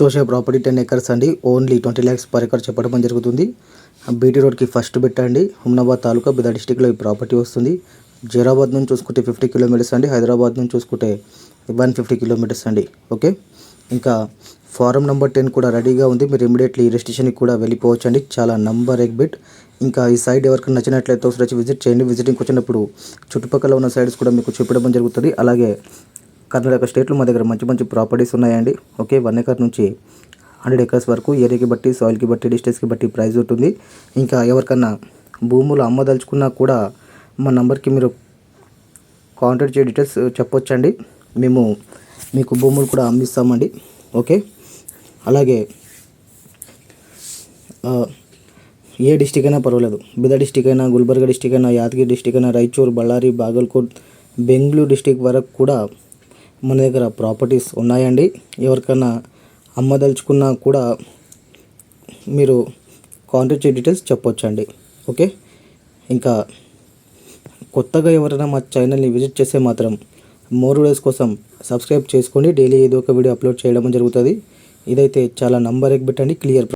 చూసే property ten acres అండి. Only twenty lakhs per acre చెప్పడం జరుగుతుంది. బీటీ రోడ్కి ఫస్ట్ పెట్టండి. హుమ్నాబాద్ తాలూకా బిదా డిస్టిక్లో ఈ ప్రాపర్టీ వస్తుంది. జైరాబాద్ నుంచి చూసుకుంటే ఫిఫ్టీ కిలోమీటర్స్ అండి. హైదరాబాద్ నుంచి చూసుకుంటే వన్ ఫిఫ్టీ కిలోమీటర్స్ అండి. ఓకే? ఇంకా ఫారం నెంబర్ టెన్ కూడా రెడీగా ఉంది. మీరు ఇమీడియట్లీ రిజిస్ట్రేషన్కి కూడా వెళ్ళిపోవచ్చు అండి చాలా నంబర్ ఎగ్ బిట్. ఇంకా ఈ సైడ్ ఎవరికైనా నచ్చినట్లయితే ఒకసారి వచ్చి విజిట్ చేయండి. విజిటింగ్కి వచ్చినప్పుడు చుట్టుపక్కల ఉన్న సైడ్స్ కూడా మీకు చూపించడం జరుగుతుంది. అలాగే కర్ణాటక స్టేట్లో మా దగ్గర మంచి మంచి ప్రాపర్టీస్ ఉన్నాయండి. ఓకే వన్ ఎకర్ నుంచి హండ్రెడ్ ఎకర్స్ వరకు ఏరియాకి బట్టి సాయిల్కి బట్టి డిస్టెన్స్కి బట్టి ప్రైస్ ఉంటుంది. ఇంకా ఎవరికన్నా భూములు అమ్మదలుచుకున్నా కూడా మా నంబర్కి మీరు కాంటాక్ట్ చేయ డీటెయిల్స్ చెప్పొచ్చండి. మేము మీకు భూములు కూడా అమ్మిస్తామండి. ఓకే అలాగే ఏ డిస్టిక్ అయినా పర్వాలేదు. బిద డిస్టిక్ అయినా గుల్బర్గా డిస్టిక్ అయినా యాదగిరి డిస్టిక్ అయినా రాయచూర్ బళ్ళారి బాగల్కోట్ బెంగళూరు డిస్టిక్ వరకు కూడా మన దగ్గర ప్రాపర్టీస్ ఉన్నాయండి. ఎవరికైనా అమ్మదలుచుకున్నా కూడా మీరు కాంటాక్ట్ డీటెయిల్స్ చెప్పొచ్చండి. ఓకే? ఇంకా కొత్తగా ఎవరైనా మా ఛానల్ని విజిట్ చేస్తే మాత్రం మోర్ వీడియోస్ కోసం సబ్స్క్రైబ్ చేసుకోండి. డైలీ ఏదో ఒక వీడియో అప్లోడ్ చేయడం జరుగుతుంది. ఇదైతే చాలా నంబర్ ఎక్కి పెట్టండి. క్లియర్